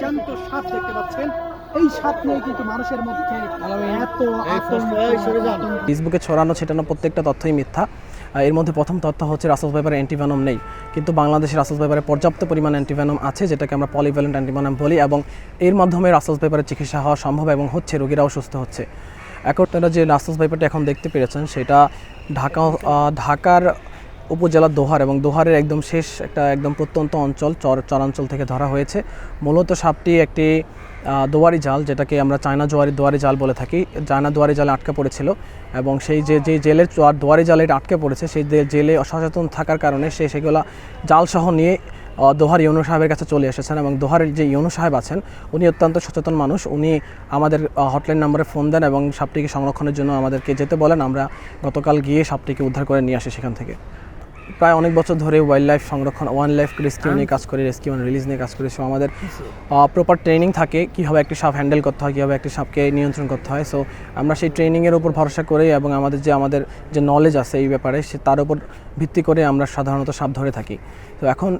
জ্যান্ত সাপ দেখতে পাচ্ছেন। এই সাপ নিয়ে কিন্তু মানুষের মধ্যে এত ফেসবুকে ছড়ানো ছেটানো প্রত্যেকটা তথ্যই মিথ্যা। এর মধ্যে প্রথম তথ্য হচ্ছে রাসেলস ভাইপারে অ্যান্টিভেনম নেই। কিন্তু বাংলাদেশে রাসেলস ভাইপারে পর্যাপ্ত পরিমাণ অ্যান্টিভেনম আছে যেটাকে আমরা পলিভ্যালেন্ট অ্যান্টিভেনম বলি এবং এর মাধ্যমে রাসেলস ভাইপারের চিকিৎসা হওয়া সম্ভব এবং হচ্ছে রোগীরাও সুস্থ হচ্ছে। এখন আপনারা যে রাসেলস ভাইপারটা এখন দেখতে পেরেছেন সেটা ঢাকা ঢাকার উপজেলা দোহার এবং দোহারের একদম শেষ একটা একদম প্রত্যন্ত অঞ্চল, চর, চরাঞ্চল থেকে ধরা হয়েছে। মূলত সাপটি একটি দোয়ারি জাল, যেটাকে আমরা চায়না জোয়ারি দোয়ারি জাল বলে থাকি। চায়না দোয়ারি জালে আটকে পড়েছিল এবং সেই যে যে জেলের দোয়ারি জালে আটকে পড়েছে, সেই জেলে অসচেতন থাকার কারণে সে সেগুলা জালসহ নিয়ে দোহার ইউনু সাহেবের কাছে চলে এসেছেন এবং দোহারের যে ইউনু সাহেব আছেন, উনি অত্যন্ত সচেতন মানুষ। উনি আমাদের হটলাইন নম্বরে ফোন দেন এবং সাপটিকে সংরক্ষণের জন্য আমাদেরকে যেতে বলেন। আমরা গতকাল গিয়ে সাপটিকে উদ্ধার করে নিয়ে আসি সেখান থেকে। প্রায় অনেক বছর ধরে ওয়াইল্ড লাইফ সংরক্ষণ ওয়ান লাইফ রেস্কিউ নিয়ে কাজ করি রেস্কিউ অ্যান্ড রিলিজ নিয়ে কাজ করি। সো আমাদের প্রপার ট্রেনিং থাকে কীভাবে একটি সাপ হ্যান্ডেল করতে হয়, কীভাবে একটি সাপকে নিয়ন্ত্রণ করতে হয়। সো আমরা সেই ট্রেনিংয়ের উপর ভরসা করে এবং আমাদের যে আমাদের যে নলেজ আছে এই ব্যাপারে, সে তার উপর ভিত্তি করে আমরা সাধারণত সাপ ধরে থাকি। তো এখন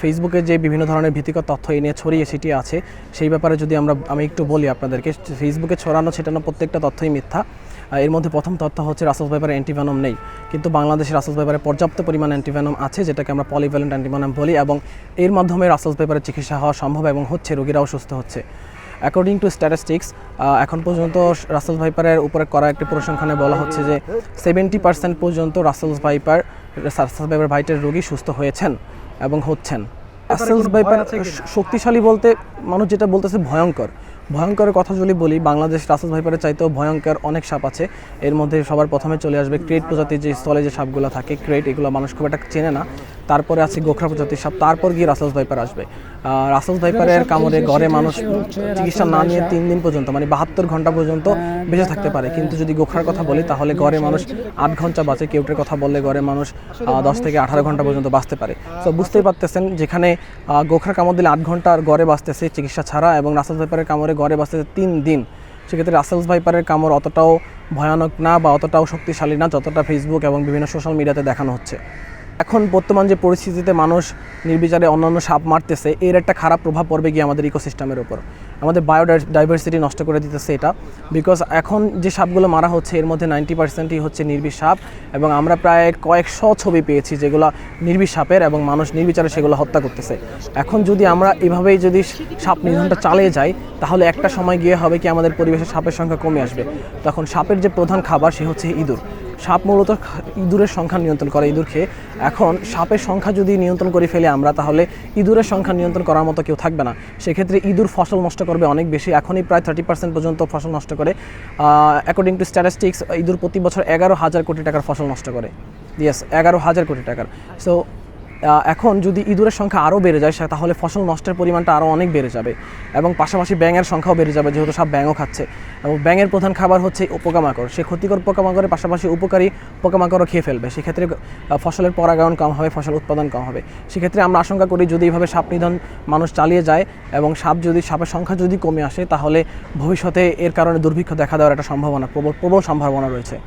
ফেসবুকে যে বিভিন্ন ধরনের ভীতিকর তথ্য এই নিয়ে ছড়িয়ে ছিটিয়ে আছে, সেই ব্যাপারে যদি আমরা, আমি একটু বলি আপনাদেরকে ফেসবুকে ছড়ানো, ছেটানো প্রত্যেকটা তথ্যই মিথ্যা। এর মধ্যে প্রথম তথ্য হচ্ছে রাসেলস ভাইপারে অ্যান্টিভেনম নেই। কিন্তু বাংলাদেশে রাসেলস ভাইপারে পর্যাপ্ত পরিমাণ অ্যান্টিভেনম আছে যেটাকে আমরা পলিভ্যালেন্ট অ্যান্টিভেনম বলি এবং এর মাধ্যমে রাসেলস ভাইপারের চিকিৎসা হওয়া সম্ভব এবং হচ্ছে রোগীরাও সুস্থ হচ্ছে। অ্যাকর্ডিং টু স্ট্যাটিস্টিক্স এখন পর্যন্ত রাসেলস ভাইপারের উপরে করা একটি পরিসংখ্যানে বলা হচ্ছে যে সেভেন্টি পার্সেন্ট পর্যন্ত রাসেলস ভাইপার রাসেলস ভাইপার ভাইটের রোগী সুস্থ হয়েছেন এবং হচ্ছেন। রাসেলস ভাইপার শক্তিশালী বলতে মানুষ যেটা বলতেছে ভয়ঙ্কর। ভয়ঙ্করের কথা যদি বলি, বাংলাদেশ রাসাস ভাইপারের চাইতেও ভয়ঙ্কর অনেক সাপ আছে। এর মধ্যে সবার প্রথমে চলে আসবে ক্রেট প্রজাতির যে স্থলে যে সাপগুলো থাকে, ক্রেট, এগুলো মানুষ খুব একটা চেনে না। তারপরে আছে গোখরা প্রজাতির সাপ তারপর গিয়ে রাসেলস ভাইপার আসবে। রাসেলস ভাইপারের কামড়ে ঘরে মানুষ চিকিৎসা না নিয়ে তিন দিন পর্যন্ত মানে বাহাত্তর ঘণ্টা পর্যন্ত বেঁচে থাকতে পারে। কিন্তু যদি গোখরার কথা বলি তাহলে ঘরে মানুষ আট ঘণ্টা বাঁচে। কেউটের কথা বললে ঘরে মানুষ দশ থেকে আঠারো ঘণ্টা পর্যন্ত বাঁচতে পারে। তো বুঝতেই পারতেছেন যেখানে আহ, গোখরার কামড় দিলে আট ঘণ্টা আর গড়ে বাঁচতেছে চিকিৎসা ছাড়া এবং রাসেলস ভাইপারের কামড়ে গড়ে বাঁচতেছে তিন দিন। সেক্ষেত্রে রাসেলস ভাইপারের কামড় অতটাও ভয়ানক না বা অতটাও শক্তিশালী না যতটা ফেসবুক এবং বিভিন্ন সোশ্যাল মিডিয়াতে দেখানো হচ্ছে। এখন বর্তমান যে পরিস্থিতিতে মানুষ নির্বিচারে অন্যান্য সাপ মারতেছে, এর একটা খারাপ প্রভাব পড়বে গিয়ে আমাদের ইকোসিস্টেমের উপর। আমাদের বায়োডাইভার্সিটি নষ্ট করে দিতেছে এটা। বিকজ এখন যে সাপগুলো মারা হচ্ছে, এর মধ্যে নাইনটি পার্সেন্টই হচ্ছে নির্বিষ সাপ এবং আমরা প্রায় কয়েকশো ছবি পেয়েছি যেগুলো নির্বিষ সাপের এবং মানুষ নির্বিচারে সেগুলো হত্যা করতেছে। এখন যদি আমরা এভাবেই যদি সাপ নিধনটা চালিয়ে যাই, তাহলে একটা সময় গিয়ে হবে কি আমাদের পরিবেশে সাপের সংখ্যা কমে আসবে। তখন সাপের যে প্রধান খাবার, সে হচ্ছে ইঁদুর। সাপ মূলত ইঁদুরের সংখ্যা নিয়ন্ত্রণ করে ইঁদুর খেয়ে। এখন সাপের সংখ্যা যদি নিয়ন্ত্রণ করে ফেলে আমরা, তাহলে ইঁদুরের সংখ্যা নিয়ন্ত্রণ করার মতো কেউ থাকবে না। সেক্ষেত্রে ইঁদুর ফসল নষ্ট করবে অনেক বেশি। এখনই প্রায় থার্টি পার্সেন্ট পর্যন্ত ফসল নষ্ট করে। অ্যাকর্ডিং টু স্ট্যাটিস্টিক্স ইঁদুর প্রতি বছর এগারো হাজার কোটি টাকার ফসল নষ্ট করে। ইয়েস এগারো হাজার কোটি টাকার। সো এখন যদি ইঁদুরের সংখ্যা আরও বেড়ে যায় তাহলে ফসল নষ্টের পরিমাণটা আরও অনেক বেড়ে যাবে এবং পাশাপাশি ব্যাঙের সংখ্যাও বেড়ে যাবে, যেহেতু সব ব্যাঙও খাচ্ছে। এবং ব্যাঙের প্রধান খাবার হচ্ছে পোকামাকড়। সে ক্ষতিকর পোকামাকড়ের পাশাপাশি উপকারী পোকামাকড়ও খেয়ে ফেলবে। সেক্ষেত্রে ফসলের পরাগায়ন কম হবে, ফসল উৎপাদন কম হবে। সেক্ষেত্রে আমরা আশঙ্কা করি যদি এইভাবে সাপ নিধন মানুষ চালিয়ে যায় এবং সাপ যদি, সাপের সংখ্যা যদি কমে আসে, তাহলে ভবিষ্যতে এর কারণে দুর্ভিক্ষ দেখা দেওয়ার একটা সম্ভাবনা, প্রবল প্রবল সম্ভাবনা রয়েছে।